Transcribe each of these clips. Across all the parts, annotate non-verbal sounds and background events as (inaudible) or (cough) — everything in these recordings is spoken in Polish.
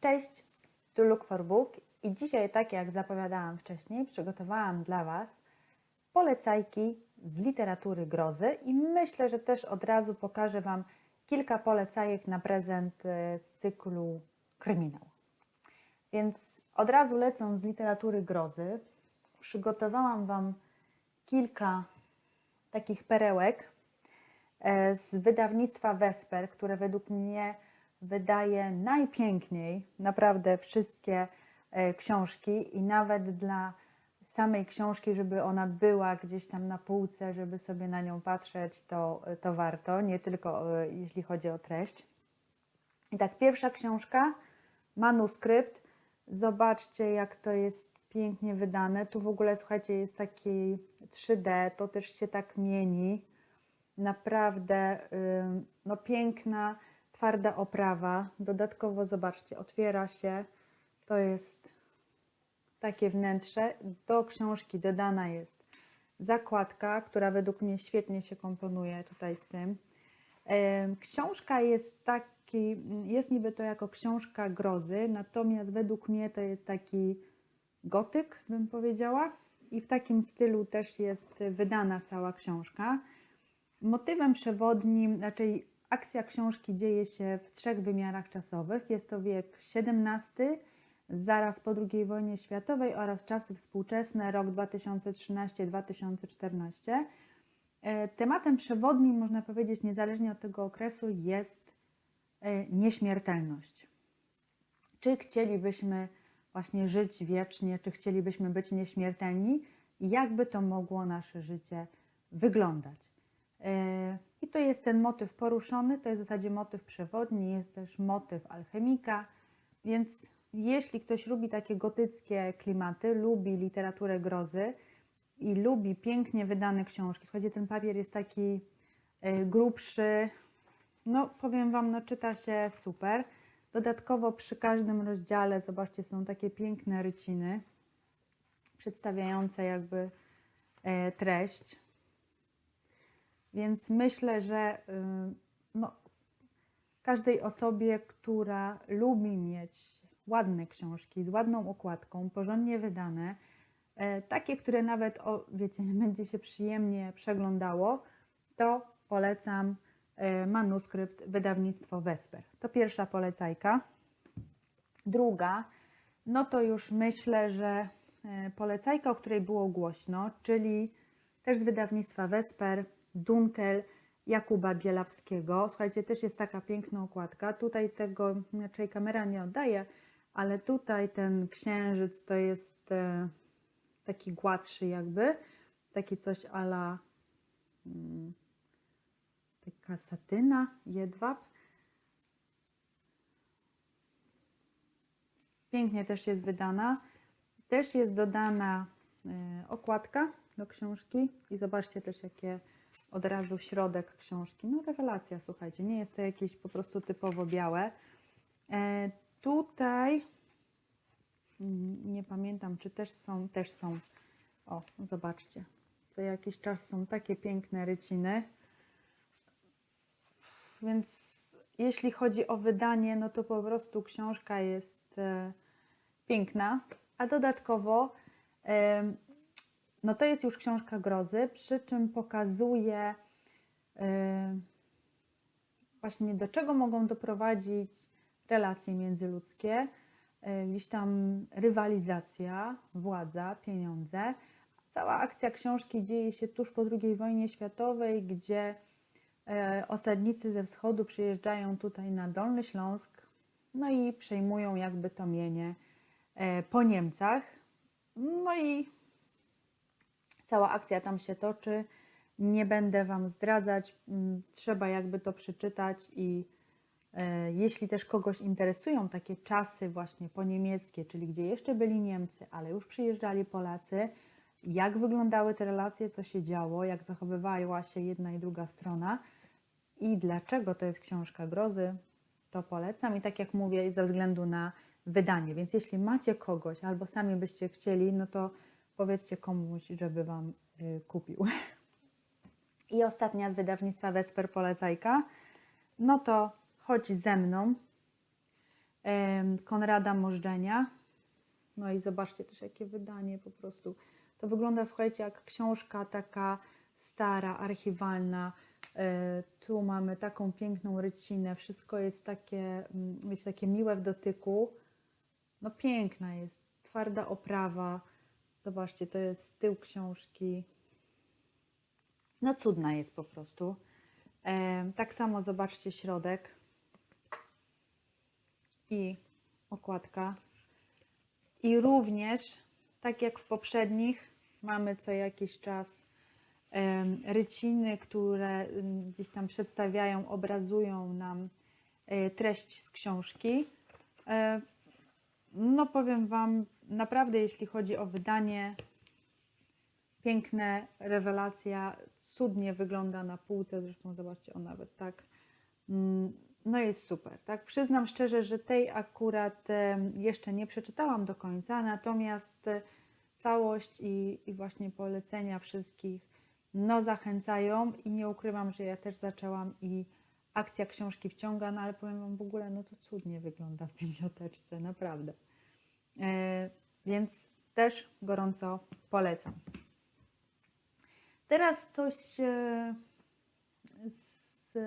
Cześć, tu Look for Book i dzisiaj, tak jak zapowiadałam wcześniej, przygotowałam dla Was polecajki z literatury grozy i myślę, że też od razu pokażę Wam kilka polecajek na prezent e, z cyklu kryminał. Więc od razu lecąc z literatury grozy, przygotowałam Wam kilka takich perełek e, z wydawnictwa Vesper, które według mnie wydaje najpiękniej naprawdę wszystkie e, książki i nawet dla samej książki, żeby ona była gdzieś tam na półce, żeby sobie na nią patrzeć, to, to warto, nie tylko e, jeśli chodzi o treść. I tak, pierwsza książka, manuskrypt. Zobaczcie, jak to jest pięknie wydane. Tu w ogóle, słuchajcie, jest taki 3D, to też się tak mieni. Naprawdę no, piękna, twarda oprawa. Dodatkowo, zobaczcie, otwiera się. To jest takie wnętrze. Do książki dodana jest zakładka, która według mnie świetnie się komponuje tutaj z tym. Książka jest taki, jest niby to jako książka grozy, natomiast według mnie to jest taki gotyk, bym powiedziała. I w takim stylu też jest wydana cała książka. Motywem przewodnim, raczej akcja książki dzieje się w trzech wymiarach czasowych. Jest to wiek XVII, zaraz po II wojnie światowej oraz czasy współczesne, rok 2013-2014. E, Tematem przewodnim, można powiedzieć, niezależnie od tego okresu, jest e, nieśmiertelność. Czy chcielibyśmy właśnie żyć wiecznie, czy chcielibyśmy być nieśmiertelni i jakby to mogło nasze życie wyglądać. I to jest ten motyw poruszony, to jest w zasadzie motyw przewodni, jest też motyw alchemika, więc jeśli ktoś lubi takie gotyckie klimaty, lubi literaturę grozy i lubi pięknie wydane książki, słuchajcie, ten papier jest taki e, grubszy, no powiem Wam, no czyta się super. Dodatkowo przy każdym rozdziale, zobaczcie, są takie piękne ryciny przedstawiające jakby e, treść. Więc myślę, że y, no, każdej osobie, która lubi mieć ładne książki z ładną okładką, porządnie wydane, e, takie, które nawet, o, wiecie, (laughs) będzie się przyjemnie przeglądało, to polecam e, manuskrypt wydawnictwo Vesper. To pierwsza polecajka. Druga, no to już myślę, że e, polecajka, o której było głośno, czyli też z wydawnictwa Vesper, Dunkel Jakuba Bielawskiego. Słuchajcie, też jest taka piękna okładka. Tutaj tego raczej kamera nie oddaje, ale tutaj ten księżyc to jest e, taki gładszy jakby, taki coś ala mm, taka satyna, jedwab. Pięknie też jest wydana. Też jest dodana e, okładka do książki i zobaczcie też jakie od razu środek książki. No rewelacja, słuchajcie, nie jest to jakieś po prostu typowo białe. E, tutaj nie pamiętam, czy też są, też są, o zobaczcie, co jakiś czas są takie piękne ryciny. Więc jeśli chodzi o wydanie, no to po prostu książka jest e, piękna, a dodatkowo no to jest już książka grozy, przy czym pokazuje yy, właśnie do czego mogą doprowadzić relacje międzyludzkie, yy, gdzieś tam rywalizacja, władza, pieniądze. Cała akcja książki dzieje się tuż po II wojnie światowej, gdzie yy, osadnicy ze wschodu przyjeżdżają tutaj na Dolny Śląsk, no i przejmują jakby to mienie po Niemcach. No i cała akcja tam się toczy. Nie będę Wam zdradzać, mm, trzeba jakby to przeczytać i e, jeśli też kogoś interesują takie czasy właśnie po niemieckie, czyli gdzie jeszcze byli Niemcy, ale już przyjeżdżali Polacy, jak wyglądały te relacje, co się działo, jak zachowywała się jedna i druga strona i dlaczego to jest książka grozy, to polecam i tak jak mówię, ze względu na wydanie. Więc jeśli macie kogoś albo sami byście chcieli, no to powiedzcie komuś, żeby Wam y, kupił. I ostatnia z wydawnictwa Vesper Polecajka, no to chodź ze mną. Konrada Możdżenia. No i zobaczcie też, jakie wydanie po prostu. To wygląda, słuchajcie, jak książka taka stara, archiwalna. E, Tu mamy taką piękną rycinę. Wszystko jest takie, wiecie, takie miłe w dotyku. No piękna jest, twarda oprawa. Zobaczcie, to jest tył książki. No cudna jest po prostu. E, Tak samo zobaczcie środek i okładka. I również, tak jak w poprzednich, mamy co jakiś czas ryciny, które gdzieś tam przedstawiają, obrazują nam e, treść z książki. No powiem Wam, naprawdę jeśli chodzi o wydanie, piękne, rewelacja, cudnie wygląda na półce, zresztą zobaczcie, on nawet tak, mm, no jest super, tak? Przyznam szczerze, że tej akurat jeszcze nie przeczytałam do końca, natomiast e, całość i, i właśnie polecenia wszystkich, no zachęcają i nie ukrywam, że ja też zaczęłam i akcja książki wciąga, no ale powiem Wam w ogóle, no to cudnie wygląda w biblioteczce, naprawdę. E, więc też gorąco polecam. Teraz coś e, z,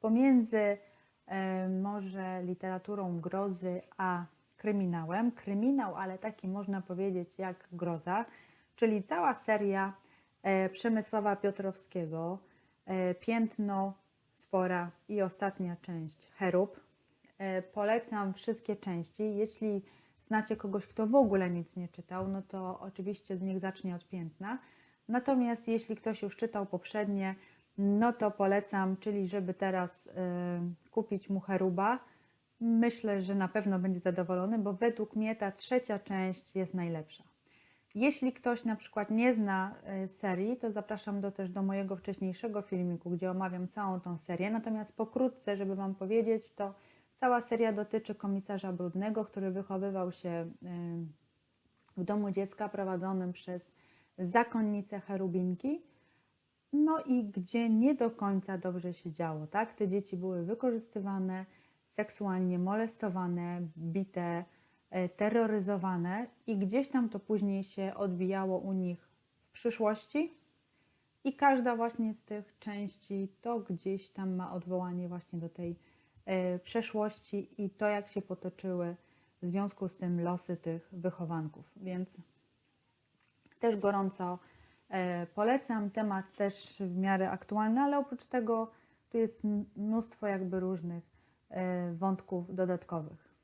pomiędzy e, może literaturą grozy a kryminałem. Kryminał, ale taki można powiedzieć jak groza, czyli cała seria Przemysława Piotrowskiego, Piętno, Spora i ostatnia część Cherub. E, Polecam wszystkie części. Jeśli znacie kogoś, kto w ogóle nic nie czytał, no to oczywiście niech zacznie od Piętna. Natomiast jeśli ktoś już czytał poprzednie, no to polecam, czyli żeby teraz y, kupić mu Cheruba. Myślę, że na pewno będzie zadowolony, bo według mnie ta trzecia część jest najlepsza. Jeśli ktoś na przykład nie zna y, serii, to zapraszam do, też do mojego wcześniejszego filmiku, gdzie omawiam całą tą serię. Natomiast pokrótce, żeby Wam powiedzieć, to cała seria dotyczy komisarza Brudnego, który wychowywał się y, w domu dziecka prowadzonym przez zakonnicę cherubinki, no i gdzie nie do końca dobrze się działo, tak? Te dzieci były wykorzystywane, seksualnie molestowane, bite, terroryzowane i gdzieś tam to później się odbijało u nich w przyszłości i każda właśnie z tych części to gdzieś tam ma odwołanie właśnie do tej e, przeszłości i to jak się potoczyły w związku z tym losy tych wychowanków, więc też gorąco e, polecam. Temat też w miarę aktualny, ale oprócz tego tu jest mnóstwo jakby różnych e, wątków dodatkowych.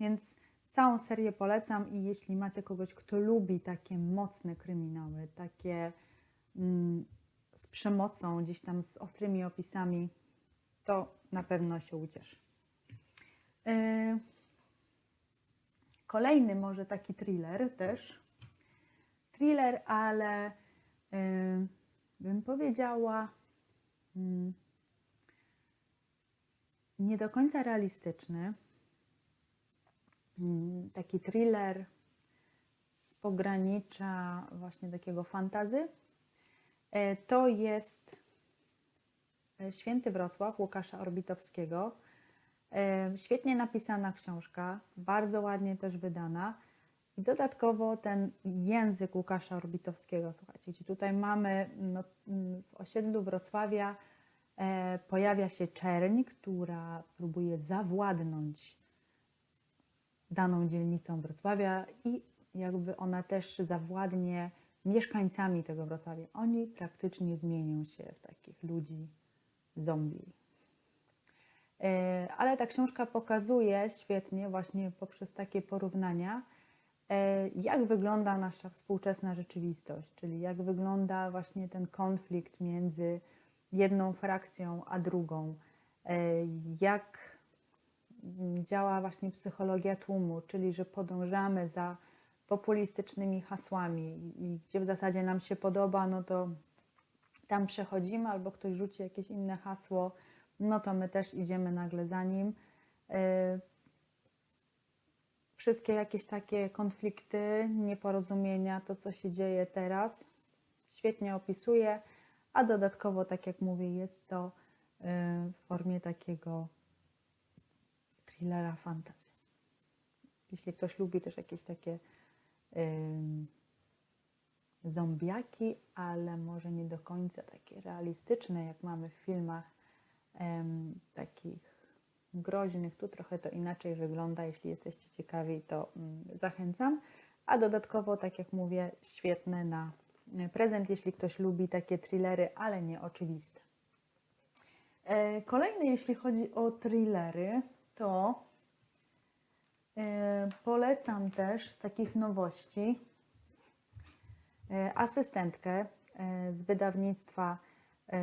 Więc całą serię polecam i jeśli macie kogoś, kto lubi takie mocne kryminały, takie mm, z przemocą, gdzieś tam z ostrymi opisami, to na pewno się ucieszy. E, Kolejny może taki thriller też, thriller, ale y, bym powiedziała mm, nie do końca realistyczny. Mm, Taki thriller z pogranicza właśnie takiego fantazy. E, To jest e, Święty Wrocław Łukasza Orbitowskiego. E, Świetnie napisana książka, bardzo ładnie też wydana. I dodatkowo ten język Łukasza Orbitowskiego, słuchajcie, tutaj mamy no, mm, w osiedlu Wrocławia pojawia się czerń, która próbuje zawładnąć daną dzielnicą Wrocławia i jakby ona też zawładnie mieszkańcami tego Wrocławia. Oni praktycznie zmienią się w takich ludzi zombie. E, Ale ta książka pokazuje świetnie właśnie poprzez takie porównania, e, jak wygląda nasza współczesna rzeczywistość, czyli jak wygląda właśnie ten konflikt między jedną frakcją a drugą, e, jak działa właśnie psychologia tłumu, czyli że podążamy za populistycznymi hasłami i gdzie w zasadzie nam się podoba, no to tam przechodzimy, albo ktoś rzuci jakieś inne hasło, no to my też idziemy nagle za nim. E, Wszystkie jakieś takie konflikty, nieporozumienia, to co się dzieje teraz, świetnie opisuje, a dodatkowo, tak jak mówię, jest to e, w formie takiego thrillera fantasy. jeśli ktoś lubi też jakieś takie ym, zombiaki, ale może nie do końca takie realistyczne, jak mamy w filmach em, takich groźnych. Tu trochę to inaczej wygląda. Jeśli jesteście ciekawi, to mm, zachęcam. A dodatkowo, tak jak mówię, świetne na e, prezent, jeśli ktoś lubi takie thrillery, ale nie oczywiste. E, Kolejny, jeśli chodzi o thrillery, to e, polecam też z takich nowości e, asystentkę e, z wydawnictwa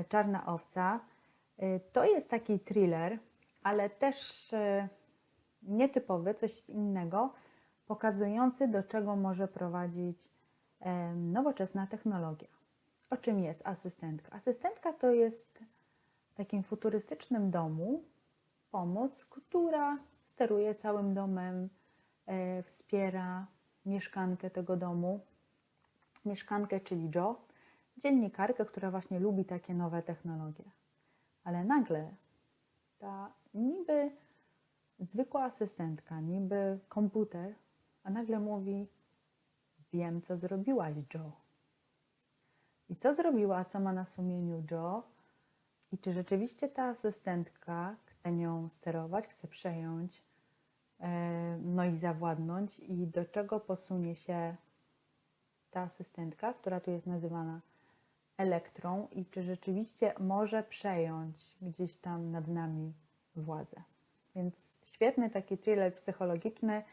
Czarna Owca. To jest taki thriller, ale też nietypowy, coś innego, pokazujący, do czego może prowadzić nowoczesna technologia. O czym jest asystentka? Asystentka to jest w takim futurystycznym domu pomoc, która steruje całym domem, e, wspiera mieszkankę tego domu. Mieszkankę, czyli Jo, dziennikarkę, która właśnie lubi takie nowe technologie. Ale nagle ta niby zwykła asystentka, niby komputer, a nagle mówi: Wiem, co zrobiłaś, Jo. I co zrobiła, co ma na sumieniu Jo? I czy rzeczywiście ta asystentka chce nią sterować, chce przejąć, e, no i zawładnąć, i do czego posunie się ta asystentka, która tu jest nazywana elektrą, i czy rzeczywiście może przejąć gdzieś tam nad nami władzę. Więc świetny taki thriller psychologiczny,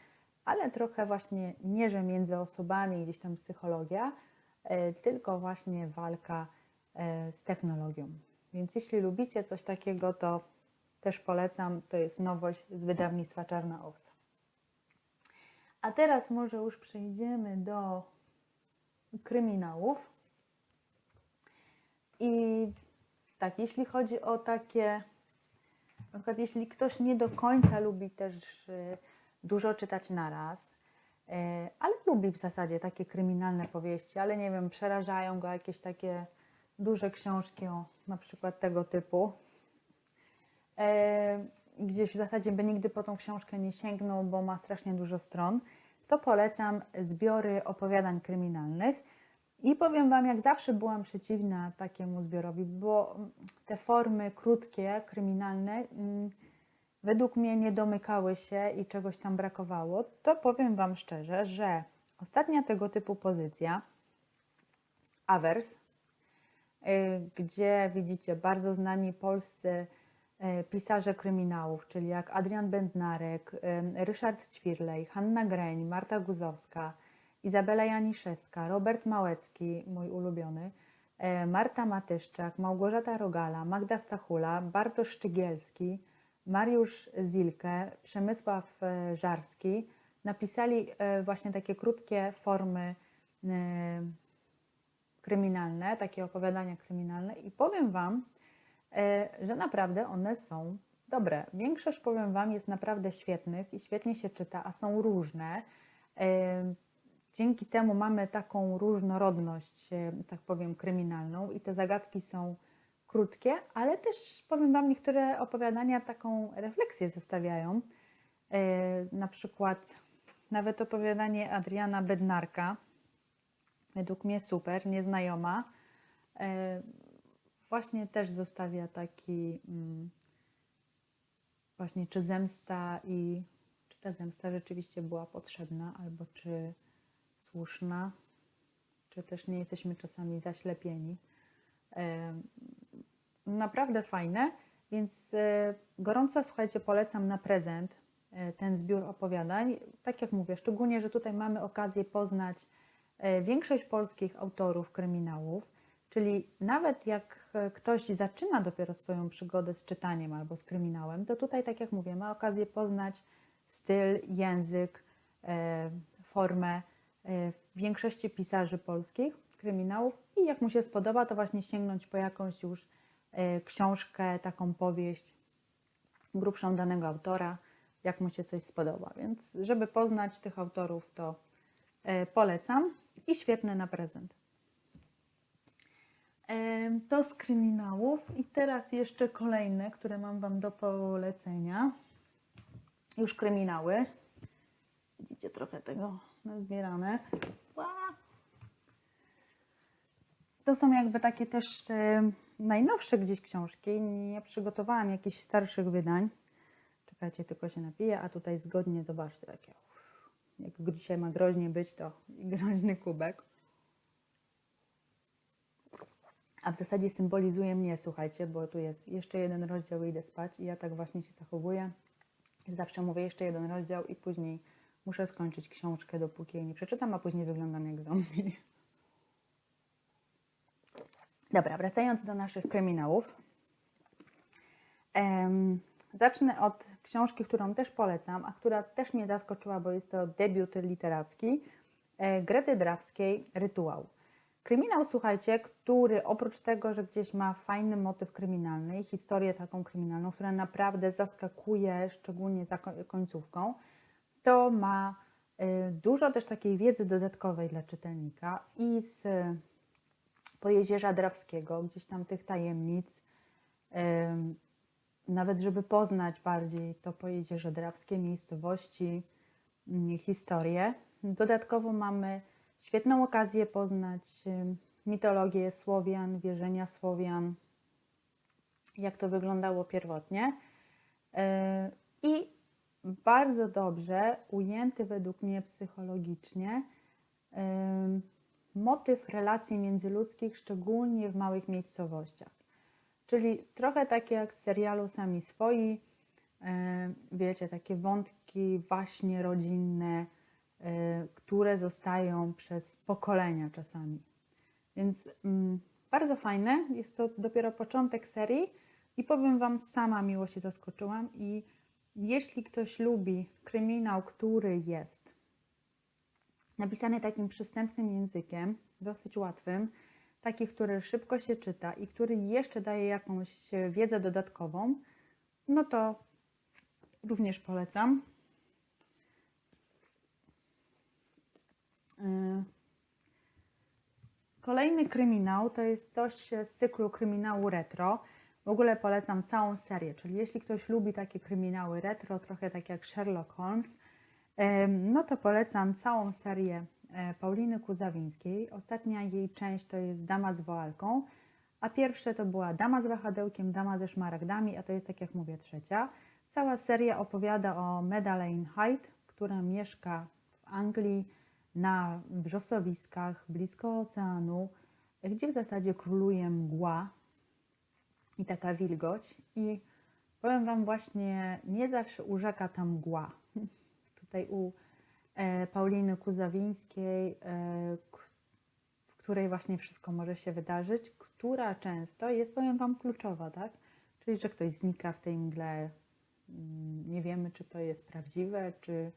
ale trochę właśnie nie, że między osobami gdzieś tam psychologia, e, tylko właśnie walka e, z technologią. Więc jeśli lubicie coś takiego, to też polecam. To jest nowość z wydawnictwa Czarna Owca. A teraz może już przejdziemy do kryminałów. I tak, jeśli chodzi o takie, na przykład jeśli ktoś nie do końca lubi też y, dużo czytać naraz, y, ale lubi w zasadzie takie kryminalne powieści, ale nie wiem, przerażają go jakieś takie duże książki o na przykład tego typu. E, Gdzieś w zasadzie by nigdy po tą książkę nie sięgnął, bo ma strasznie dużo stron, to polecam zbiory opowiadań kryminalnych. I powiem Wam, jak zawsze byłam przeciwna takiemu zbiorowi, bo te formy krótkie, kryminalne, mm, według mnie nie domykały się i czegoś tam brakowało. To powiem Wam szczerze, że ostatnia tego typu pozycja, Avers, y, gdzie widzicie bardzo znani polscy pisarze kryminałów, czyli jak Adrian Bednarek, y, Ryszard Ćwirlej, Hanna Greń, Marta Guzowska, Izabela Janiszewska, Robert Małecki, mój ulubiony, e, Marta Matyszczak, Małgorzata Rogala, Magda Stachula, Bartosz Szczygielski, Mariusz Zilke, Przemysław e, Żarski napisali e, właśnie takie krótkie formy e, kryminalne, takie opowiadania kryminalne. I powiem Wam, e, że naprawdę one są dobre. Większość, powiem Wam, jest naprawdę świetnych i świetnie się czyta, a są różne. E, Dzięki temu mamy taką różnorodność, e, tak powiem, kryminalną i te zagadki są krótkie, ale też powiem Wam, niektóre opowiadania taką refleksję zostawiają. E, Na przykład nawet opowiadanie Adriana Bednarka, według mnie super, nieznajoma, e, właśnie też zostawia taki mm, właśnie czy zemsta i czy ta zemsta rzeczywiście była potrzebna, albo czy słuszna, czy też nie jesteśmy czasami zaślepieni. E, Naprawdę fajne, więc e, gorąco, słuchajcie, polecam na prezent e, ten zbiór opowiadań. Tak jak mówię, szczególnie, że tutaj mamy okazję poznać e, większość polskich autorów kryminałów, czyli nawet jak e, ktoś zaczyna dopiero swoją przygodę z czytaniem albo z kryminałem, to tutaj, tak jak mówię, ma okazję poznać styl, język, e, formę e, większości pisarzy polskich kryminałów i jak mu się spodoba, to właśnie sięgnąć po jakąś już książkę, taką powieść grubszą danego autora, jak mu się coś spodoba. Więc żeby poznać tych autorów, to polecam i świetne na prezent. To z kryminałów i teraz jeszcze kolejne, które mam Wam do polecenia. Już kryminały. Widzicie, trochę tego nazbierane. To są jakby takie też e, najnowsze gdzieś książki. Nie przygotowałam jakichś starszych wydań. Czekajcie, tylko się napiję, a tutaj zgodnie zobaczcie takie. Jak dzisiaj ma groźnie być, to groźny kubek. A w zasadzie symbolizuje mnie, słuchajcie, bo tu jest jeszcze jeden rozdział i idę spać i ja tak właśnie się zachowuję. Zawsze mówię jeszcze jeden rozdział i później muszę skończyć książkę, dopóki jej nie przeczytam, a później wyglądam jak zombie. Dobra, wracając do naszych kryminałów. Zacznę od książki, którą też polecam, a która też mnie zaskoczyła, bo jest to debiut literacki e, Grety Drawskiej Rytuał. Kryminał, słuchajcie, który oprócz tego, że gdzieś ma fajny motyw kryminalny i historię taką kryminalną, która naprawdę zaskakuje, szczególnie za ko- końcówką, to ma y, dużo też takiej wiedzy dodatkowej dla czytelnika i z y, Pojezierza Drawskiego, gdzieś tam tych tajemnic, ym, nawet żeby poznać bardziej to Pojezierze Drawskie, miejscowości, historię. Dodatkowo mamy świetną okazję poznać mitologię Słowian, wierzenia Słowian, jak to wyglądało pierwotnie. Yy, I bardzo dobrze ujęty według mnie psychologicznie motyw relacji międzyludzkich, szczególnie w małych miejscowościach. Czyli trochę takie jak z serialu Sami Swoi, e, wiecie, takie wątki właśnie rodzinne, e, które zostają przez pokolenia czasami. Więc mm, bardzo fajne, jest to dopiero początek serii i powiem Wam, sama miło się zaskoczyłam i jeśli ktoś lubi kryminał, który jest napisany takim przystępnym językiem, dosyć łatwym, taki, który szybko się czyta i który jeszcze daje jakąś wiedzę dodatkową, no to również polecam. Kolejny kryminał to jest coś z cyklu kryminału retro. W ogóle polecam całą serię, czyli jeśli ktoś lubi takie kryminały retro, trochę tak jak Sherlock Holmes, no to polecam całą serię e, Pauliny Kuzawińskiej. Ostatnia jej część to jest Dama z woalką, a pierwsze to była Dama z wahadełkiem, Dama ze szmaragdami, a to jest tak jak mówię trzecia. Cała seria opowiada o Madeleine Hyde, która mieszka w Anglii na wrzosowiskach blisko oceanu, gdzie w zasadzie króluje mgła i taka wilgoć. I powiem Wam właśnie, nie zawsze urzeka ta mgła (laughs) tutaj u e, Pauliny Kuzawińskiej, e, w której właśnie wszystko może się wydarzyć, która często jest, powiem Wam, kluczowa, tak? Czyli, że ktoś znika w tej mgle, mm, nie wiemy, czy to jest prawdziwe, czy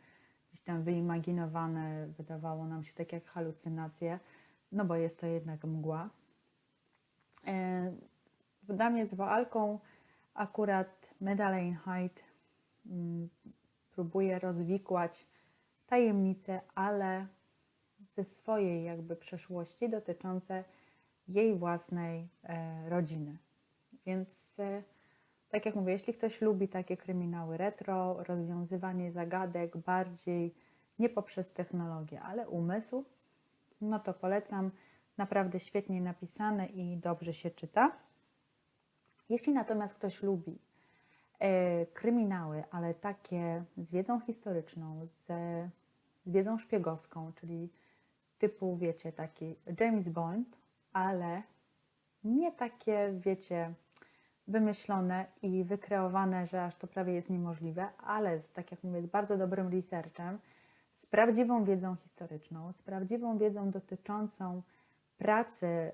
gdzieś tam wyimaginowane, wydawało nam się tak jak halucynacje, no bo jest to jednak mgła. W Damie z Woalką akurat Madeleine Hyde mm, próbuje rozwikłać tajemnice, ale ze swojej jakby przeszłości dotyczące jej własnej e, rodziny. Więc e, tak jak mówię, jeśli ktoś lubi takie kryminały retro, rozwiązywanie zagadek bardziej nie poprzez technologię, ale umysł, no to polecam. Naprawdę świetnie napisane i dobrze się czyta. Jeśli natomiast ktoś lubi e, kryminały, ale takie z wiedzą historyczną, z, z wiedzą szpiegowską, czyli typu, wiecie, taki James Bond, ale nie takie, wiecie, wymyślone i wykreowane, że aż to prawie jest niemożliwe, ale z, tak jak mówię, z bardzo dobrym researchem, z prawdziwą wiedzą historyczną, z prawdziwą wiedzą dotyczącą pracy y,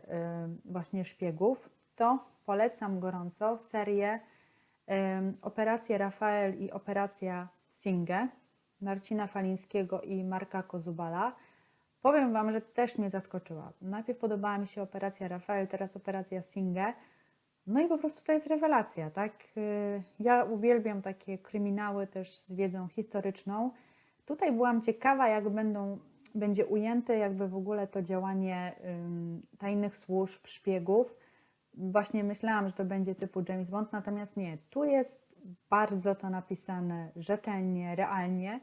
właśnie szpiegów, to polecam gorąco serię Operacja Rafael i Operacja Singe Marcina Falińskiego i Marka Kozubala. Powiem Wam, że też mnie zaskoczyła. Najpierw podobała mi się Operacja Rafael, teraz Operacja Singe. No i po prostu to jest rewelacja, tak? Y, ja uwielbiam takie kryminały też z wiedzą historyczną. Tutaj byłam ciekawa, jak będą, będzie ujęte jakby w ogóle to działanie tajnych służb, szpiegów właśnie myślałam, że to będzie typu James Bond, natomiast nie. Tu jest bardzo to napisane rzetelnie, realnie.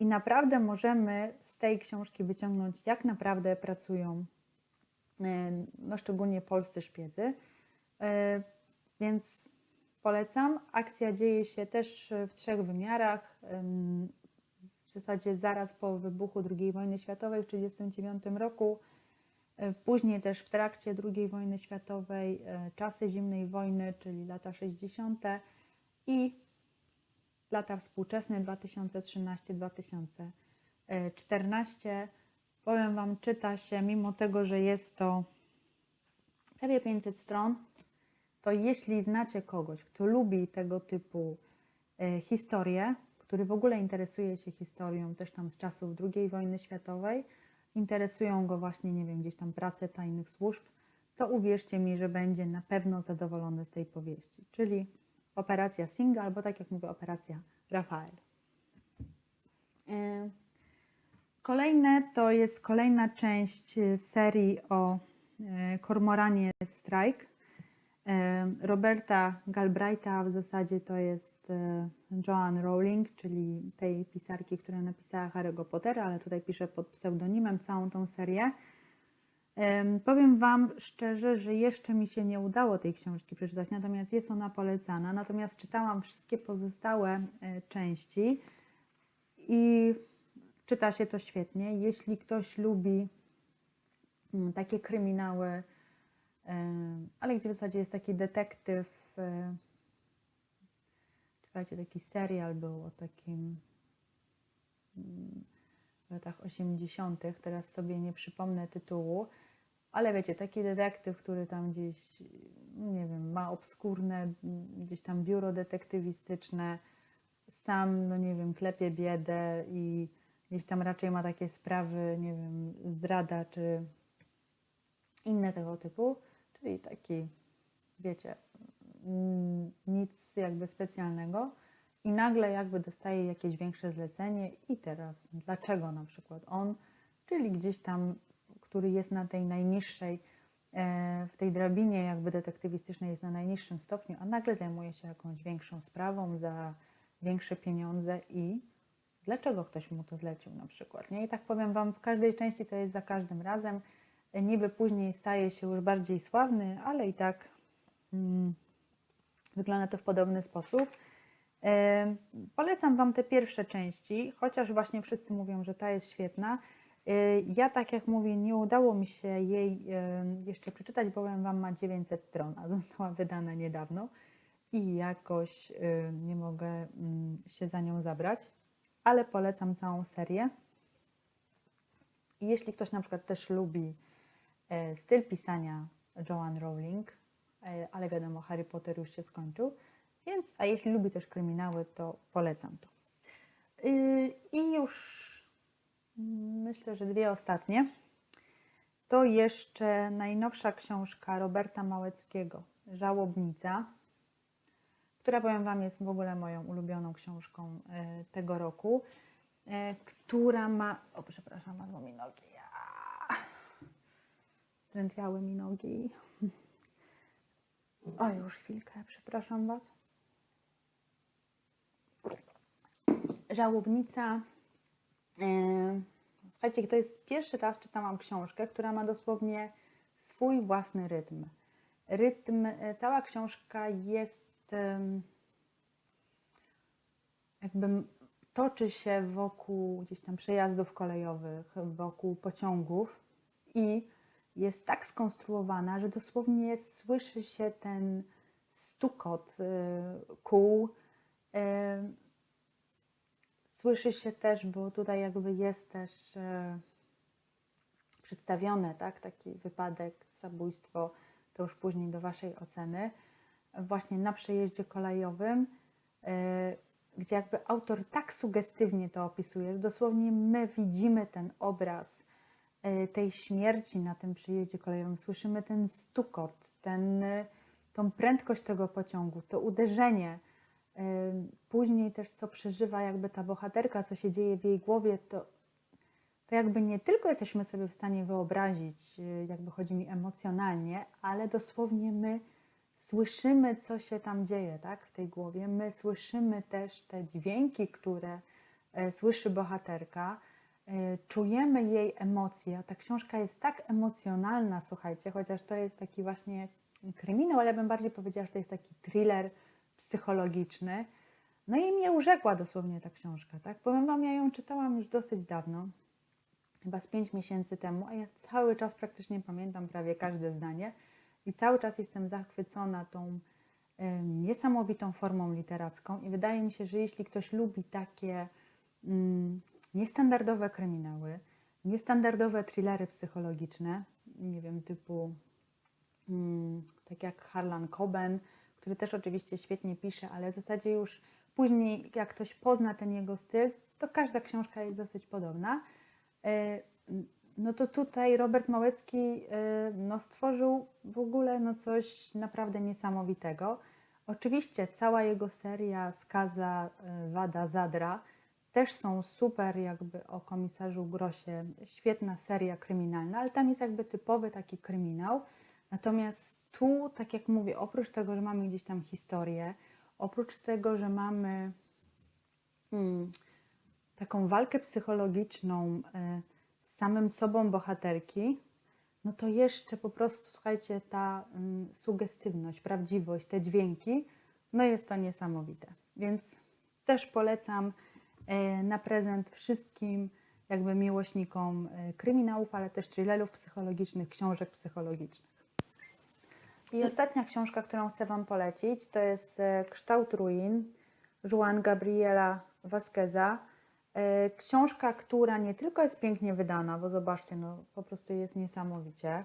I naprawdę możemy z tej książki wyciągnąć, jak naprawdę pracują, e, no szczególnie polscy szpiedzy. E, Więc polecam. Akcja dzieje się też w trzech wymiarach. W zasadzie zaraz po wybuchu II wojny światowej w 1939 roku. E, Później też w trakcie II wojny światowej, e, czasy zimnej wojny, czyli lata 60. i lata współczesne 2013-2014. Powiem Wam, czyta się, mimo tego, że jest to prawie 500 stron, to jeśli znacie kogoś, kto lubi tego typu e, historie, który w ogóle interesuje się historią też tam z czasów II wojny światowej, interesują go właśnie, nie wiem, gdzieś tam prace tajnych służb, to uwierzcie mi, że będzie na pewno zadowolony z tej powieści. Czyli operacja Singa, albo tak jak mówię, operacja Rafael. E, Kolejne to jest kolejna część serii o e, Kormoranie Strike. Roberta Galbraitha, w zasadzie to jest e, Joanne Rowling, czyli tej pisarki, która napisała Harry'ego Pottera, ale tutaj pisze pod pseudonimem całą tą serię. Em, Powiem Wam szczerze, że jeszcze mi się nie udało tej książki przeczytać, natomiast jest ona polecana. Natomiast czytałam wszystkie pozostałe e, części i czyta się to świetnie. Jeśli ktoś lubi mm, takie kryminały, ale gdzie w zasadzie jest taki detektyw, e, czekajcie, taki serial był o takim mm, w latach 80., teraz sobie nie przypomnę tytułu, ale wiecie, taki detektyw, który tam gdzieś, nie wiem, ma obskurne mm, gdzieś tam biuro detektywistyczne, sam, no nie wiem, klepie biedę i gdzieś tam raczej ma takie sprawy, nie wiem, zdrada czy inne tego typu, czyli taki, wiecie, mm, nic jakby specjalnego i nagle jakby dostaje jakieś większe zlecenie i teraz dlaczego na przykład on, czyli gdzieś tam, który jest na tej najniższej, e, w tej drabinie jakby detektywistycznej jest na najniższym stopniu, a nagle zajmuje się jakąś większą sprawą za większe pieniądze i dlaczego ktoś mu to zlecił na przykład. Nie? I tak powiem Wam, w każdej części to jest za każdym razem. Niby później staje się już bardziej sławny, ale i tak mm, wygląda to w podobny sposób. E, Polecam Wam te pierwsze części, chociaż właśnie wszyscy mówią, że ta jest świetna. E, Ja, tak jak mówię, nie udało mi się jej e, jeszcze przeczytać, bowiem Wam ma 900 stron, a (laughs) została wydana niedawno i jakoś e, nie mogę mm, się za nią zabrać, ale polecam całą serię. Jeśli ktoś na przykład też lubi styl pisania Joanne Rowling, e, ale wiadomo, Harry Potter już się skończył, więc, a jeśli lubi też kryminały, to polecam to. Yy, I już myślę, że dwie ostatnie. To jeszcze najnowsza książka Roberta Małeckiego, Żałobnica, która powiem Wam jest w ogóle moją ulubioną książką e, tego roku, e, która ma... O, przepraszam, mam mi nogi. Zdrętwiały mi nogi. O, już chwilkę, przepraszam Was. Żałobnica. E, Słuchajcie, to jest pierwszy raz czytałam książkę, która ma dosłownie swój własny rytm. Rytm, e, cała książka jest jakby toczy się wokół gdzieś tam przejazdów kolejowych, wokół pociągów i jest tak skonstruowana, że dosłownie słyszy się ten stukot y, kół. y, Słyszy się też, bo tutaj jakby jest też e, przedstawione, tak, taki wypadek, zabójstwo, to już później do Waszej oceny, właśnie na przejeździe kolejowym, gdzie jakby autor tak sugestywnie to opisuje, dosłownie my widzimy ten obraz tej śmierci na tym przejeździe kolejowym, słyszymy ten stukot, ten, e, tą prędkość tego pociągu, to uderzenie, Ym, Później też, co przeżywa jakby ta bohaterka, co się dzieje w jej głowie, to, to jakby nie tylko jesteśmy sobie w stanie wyobrazić, jakby chodzi mi emocjonalnie, ale dosłownie my słyszymy, co się tam dzieje tak, w tej głowie. My słyszymy też te dźwięki, które e, słyszy bohaterka, e, czujemy jej emocje. Ta książka jest tak emocjonalna, słuchajcie, chociaż to jest taki właśnie kryminał, ale ja bym bardziej powiedziała, że to jest taki thriller psychologiczny. No i mnie urzekła dosłownie ta książka, tak? Powiem Wam, ja ją czytałam już dosyć dawno, chyba z pięć miesięcy temu, a ja cały czas praktycznie pamiętam prawie każde zdanie i cały czas jestem zachwycona tą em, niesamowitą formą literacką i wydaje mi się, że jeśli ktoś lubi takie mm, niestandardowe kryminały, niestandardowe thrillery psychologiczne, nie wiem, typu mm, tak jak Harlan Coben, który też oczywiście świetnie pisze, ale w zasadzie już później, jak ktoś pozna ten jego styl, to każda książka jest dosyć podobna. E, No to tutaj Robert Małecki e, no, stworzył w ogóle no, coś naprawdę niesamowitego. Oczywiście cała jego seria Skaza, e, Wada, Zadra też są super jakby o komisarzu Grosie, świetna seria kryminalna, ale tam jest jakby typowy taki kryminał. Natomiast tu, tak jak mówię, oprócz tego, że mamy gdzieś tam historię, oprócz tego, że mamy mm, taką walkę psychologiczną e, z samym sobą bohaterki, no to jeszcze po prostu, słuchajcie, ta mm, sugestywność, prawdziwość, te dźwięki, no jest to niesamowite. Więc też polecam na prezent wszystkim jakby miłośnikom e, kryminałów, ale też thrillerów psychologicznych, książek psychologicznych. I ostatnia książka, którą chcę Wam polecić, to jest e, Kształt ruin Juan Gabriela Vasqueza. E, Książka, która nie tylko jest pięknie wydana, bo zobaczcie, no po prostu jest niesamowicie.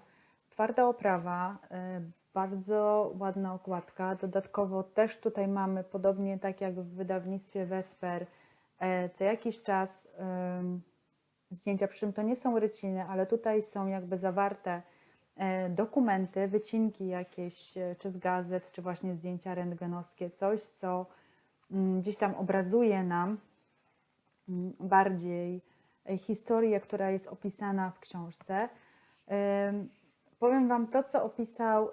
Twarda oprawa, e, bardzo ładna okładka. Dodatkowo też tutaj mamy, podobnie tak jak w wydawnictwie Vesper, e, co jakiś czas zdjęcia, przy czym to nie są ryciny, ale tutaj są jakby zawarte e, dokumenty, wycinki jakieś, e, czy z gazet, czy właśnie zdjęcia rentgenowskie, coś, co mm, gdzieś tam obrazuje nam mm, bardziej e, historię, która jest opisana w książce. Em, Powiem Wam, to co opisał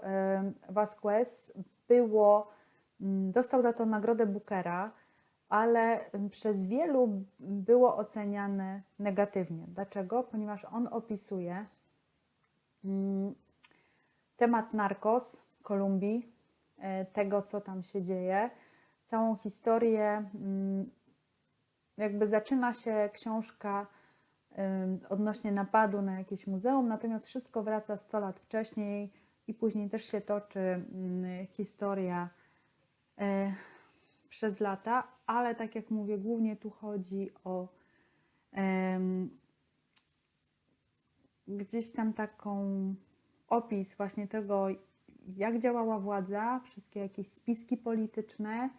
Vasquez było, mm, dostał za to nagrodę Bookera, ale przez wielu było oceniane negatywnie. Dlaczego? Ponieważ on opisuje mm, temat narkos Kolumbii, e, tego co tam się dzieje, całą historię. mm, Jakby zaczyna się książka odnośnie napadu na jakieś muzeum, natomiast wszystko wraca 100 lat wcześniej i później też się toczy mm, historia e, przez lata, ale tak jak mówię, głównie tu chodzi o em, gdzieś tam taką opis właśnie tego, jak działała władza, wszystkie jakieś spiski polityczne,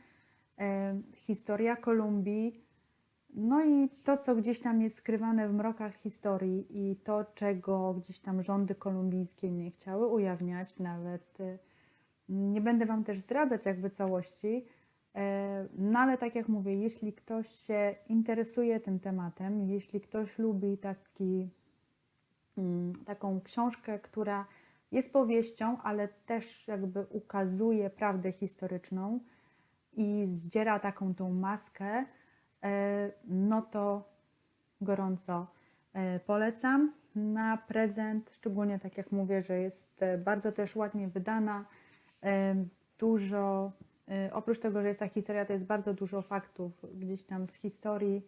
em, historia Kolumbii, no i to, co gdzieś tam jest skrywane w mrokach historii i to, czego gdzieś tam rządy kolumbijskie nie chciały ujawniać, nawet y, nie będę Wam też zdradzać jakby całości, no ale tak jak mówię, jeśli ktoś się interesuje tym tematem, jeśli ktoś lubi taki, mm, taką książkę, która jest powieścią, ale też jakby ukazuje prawdę historyczną i zdziera taką tą maskę, e, no to gorąco e, polecam. Na prezent, szczególnie tak jak mówię, że jest e, bardzo też ładnie wydana, dużo, oprócz tego, że jest ta historia, to jest bardzo dużo faktów gdzieś tam z historii.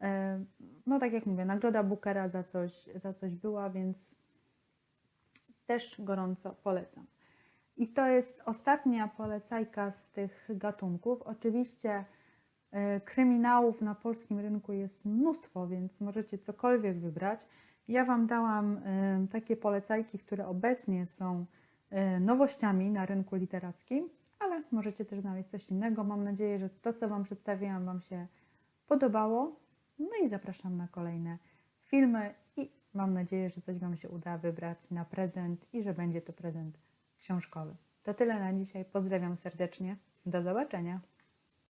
E, No tak jak mówię, nagroda Bookera za coś, za coś była, więc też gorąco polecam. I to jest ostatnia polecajka z tych gatunków. Oczywiście e, kryminałów na polskim rynku jest mnóstwo, więc możecie cokolwiek wybrać. Ja Wam dałam takie polecajki, które obecnie są nowościami na rynku literackim, możecie też znaleźć coś innego. Mam nadzieję, że to, co Wam przedstawiłam, Wam się podobało. No i zapraszam na kolejne filmy i mam nadzieję, że coś Wam się uda wybrać na prezent i że będzie to prezent książkowy. To tyle na dzisiaj. Pozdrawiam serdecznie. Do zobaczenia.